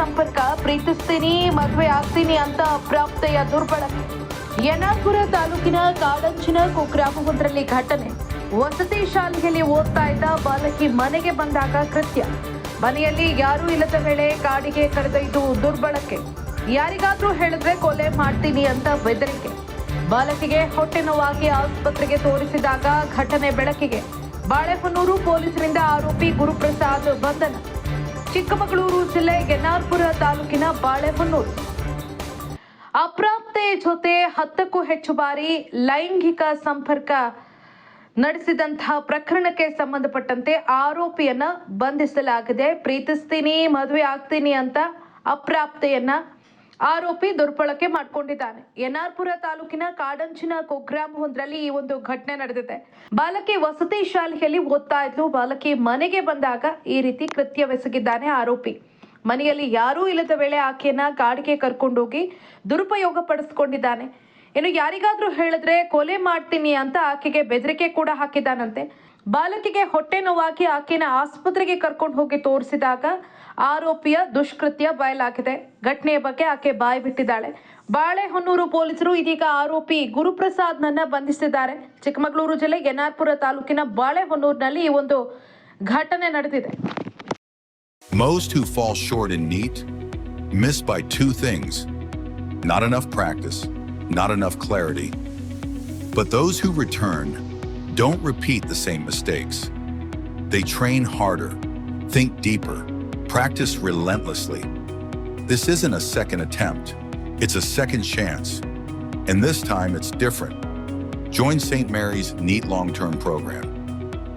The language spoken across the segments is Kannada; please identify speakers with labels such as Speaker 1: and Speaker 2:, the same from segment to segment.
Speaker 1: ಸಂಪರ್ಕ ಪ್ರೀತಿಸ್ತೀನಿ, ಮದುವೆ ಆಗ್ತೀನಿ ಅಂತ ಅಪ್ರಾಪ್ತೆಯ ದುರ್ಬಳಕೆ. ಯನಾಪುರ ತಾಲೂಕಿನ ಕಾಡಂಚಿನ ಕುಗ್ರಾಮವೊಂದರಲ್ಲಿ ಘಟನೆ. ವಸತಿ ಶಾಲೆಯಲ್ಲಿ ಓದ್ತಾ ಇದ್ದ ಬಾಲಕಿ ಮನೆಗೆ ಬಂದಾಗ ಕೃತ್ಯ. ಮನೆಯಲ್ಲಿ ಯಾರೂ ಇಲ್ಲದ ವೇಳೆ ಕಾಡಿಗೆ ಕರೆದೊಯ್ದು ದುರ್ಬಳಕೆ. ಯಾರಿಗಾದ್ರೂ ಹೇಳಿದ್ರೆ ಕೊಲೆ ಮಾಡ್ತೀನಿ ಅಂತ ಬೆದರಿಕೆ. ಬಾಲಕಿಗೆ ಹೊಟ್ಟೆ ನೋವಾಗಿ ಆಸ್ಪತ್ರೆಗೆ ತೋರಿಸಿದಾಗ ಘಟನೆ ಬೆಳಕಿಗೆ. ಬಾಳೆಹೊನ್ನೂರು ಪೊಲೀಸರಿಂದ ಆರೋಪಿ ಗುರುಪ್ರಸಾದ್ ಬಂಧನ. ಚಿಕ್ಕಮಗಳೂರು ಜಿಲ್ಲೆ ಗೆನ್ನಾರ್ಪುರ ತಾಲೂಕಿನ ಬಾಳೆಹೊನ್ನೂರು. ಅಪ್ರಾಪ್ತೆ ಜೊತೆ ಹತ್ತಕ್ಕೂ ಹೆಚ್ಚು ಬಾರಿ ಲೈಂಗಿಕ ಸಂಪರ್ಕ ನಡೆಸಿದಂತಹ ಪ್ರಕರಣಕ್ಕೆ ಸಂಬಂಧಪಟ್ಟಂತೆ ಆರೋಪಿಯನ್ನ ಬಂಧಿಸಲಾಗಿದೆ. ಪ್ರೀತಿಸ್ತೀನಿ, ಮದುವೆ ಆಗ್ತೀನಿ ಅಂತ ಅಪ್ರಾಪ್ತೆಯನ್ನ ಆರೋಪಿ ದುರ್ಬಳಕೆ ಮಾಡಿಕೊಂಡಿದ್ದಾನೆ. ಎನ್ಆರ್ಪುರ ತಾಲೂಕಿನ ಕಾಡಂಚಿನ ಕುಗ್ರಾಮವೊಂದರಲ್ಲಿ ಈ ಒಂದು ಘಟನೆ ನಡೆದಿದೆ. ಬಾಲಕಿ ವಸತಿ ಶಾಲೆಯಲ್ಲಿ ಓದ್ತಾ ಇದ್ಲು. ಬಾಲಕಿ ಮನೆಗೆ ಬಂದಾಗ ಈ ರೀತಿ ಕೃತ್ಯವೆಸಗಿದ್ದಾನೆ ಆರೋಪಿ. ಮನೆಯಲ್ಲಿ ಯಾರೂ ಇಲ್ಲದ ವೇಳೆ ಆಕೆಯನ್ನ ಕಾಡಿಗೆ ಕರ್ಕೊಂಡೋಗಿ ದುರುಪಯೋಗ ಪಡಿಸ್ಕೊಂಡಿದ್ದಾನೆ. ಇನ್ನು ಯಾರಿಗಾದ್ರೂ ಹೇಳಿದ್ರೆ ಕೊಲೆ ಮಾಡ್ತೀನಿ ಅಂತ ಆಕೆಗೆ ಬೆದರಿಕೆ ಕೂಡ ಹಾಕಿದ್ದಾನಂತೆ. ಬಾಲಕಿಗೆ ಹೊಟ್ಟೆ ನೋವಾಗಿ ಆಕೆನ ಆಸ್ಪತ್ರೆಗೆ ಕರ್ಕೊಂಡು ಹೋಗಿ ತೋರಿಸಿದಾಗ ಆರೋಪಿಯ ದುಷ್ಕೃತ್ಯ ಬಯಲಾಗಿದೆ. ಘಟನೆಯ ಬಗ್ಗೆ ಆಕೆ ಬಾಯಿ ಬಿಟ್ಟಿದ್ದಾಳೆ. ಬಾಳೆಹೊನ್ನೂರು ಪೊಲೀಸರು ಇದೀಗ ಆರೋಪಿ ಗುರುಪ್ರಸಾದ್ನನ್ನ ಬಂಧಿಸಿದ್ದಾರೆ. ಚಿಕ್ಕಮಗಳೂರು ಜಿಲ್ಲೆ ಎನ್ಆರ್ಪುರ ತಾಲೂಕಿನ ಬಾಳೆಹೊನ್ನೂರಿನಲ್ಲಿ ಈ ಒಂದು ಘಟನೆ ನಡೆದಿದೆ.
Speaker 2: Most who fall short in NEAT miss by two things. Not enough practice, not enough clarity. But those who return don't repeat the same mistakes. They train harder, think deeper, practice relentlessly. This isn't a second attempt, it's a second chance. And this time it's different. Join St. Mary's NEAT long term program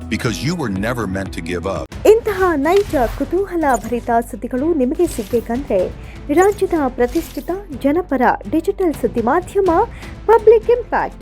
Speaker 2: because you were never meant to give up.
Speaker 3: ಇಂತಹ ನೈಜ ಕುತೂಹಲ ಭರಿತ ಸುದ್ದಿಗಳು ನಿಮಗೆ ಸಿಗಬೇಕಂದ್ರೆ ರಾಜ್ಯದ ಪ್ರತಿಷ್ಠಿತ ಜನಪರ ಡಿಜಿಟಲ್ ಸುದ್ದಿ ಮಾಧ್ಯಮ ಪಬ್ಲಿಕ್ ಇಂಪ್ಯಾಕ್ಟ್